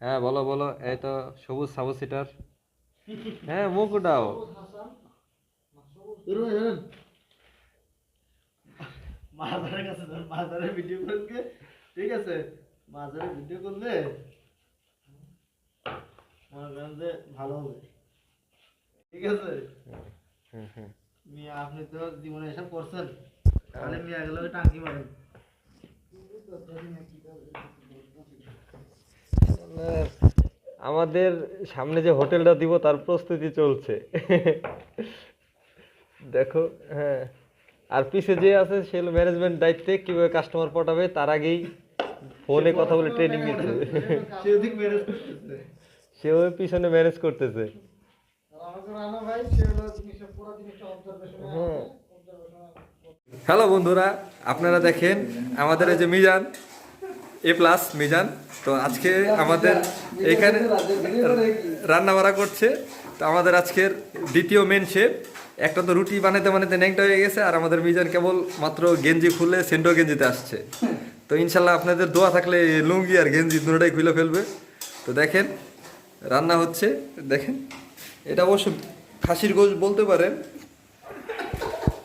হ্যাঁ বলো বলো। এই তো সবুজ সাবু সিটার। হ্যাঁ মুখ উঠাও। কাছে ধর ভিডিও ঠিক আছে? ভিডিও করলে মনে করেন যে ভালো হবে। ঠিক আছে। মিয়া আপনি তো জীবনে এসব করছেন। তাহলে মিয়া গেলে টাঙ্কি মারেন। আমাদের সামনে যে হোটেলটা দিব তার প্রস্তুতি চলছে। দেখো হ্যাঁ। আর পিছে যে আছে সে ম্যানেজমেন্ট দায়িত্বে কীভাবে কাস্টমার পটাবে তার আগেই ফোনে কথা বলে ট্রেনিং নিচ্ছে সে ওই পিছনে ম্যানেজ করতেছে। হ্যাঁ। হ্যালো বন্ধুরা আপনারা দেখেন আমাদের এই যে মিজান এ প্লাস মিজান। তো আজকে আমাদের এখানে রান্না বাড়া করছে। তো আমাদের আজকের দ্বিতীয় মেন শেপ একটা তো রুটি বানাতে বানাতে ন্যাংটা হয়ে গেছে, আর আমাদের মিজান কেবল মাত্র গেঞ্জি খুলে সেন্ডো গেঞ্জিতে আসছে। তো ইনশাল্লাহ আপনাদের দোয়া থাকলে লুঙ্গি আর গেঞ্জি দুটোটাই খুলে ফেলবে। তো দেখেন, রান্না হচ্ছে। দেখেন, এটা অবশ্য খাসির গোশ বলতে পারেন।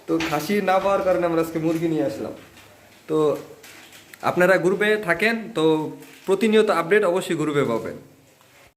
তো খাসি না পাওয়ার কারণে আমরা আজকে মুরগি নিয়ে আসলাম। তো আপনারা গ্রুপে থাকেন তো প্রতিনিয়ত আপডেট অবশ্যই গ্রুপে পাবেন।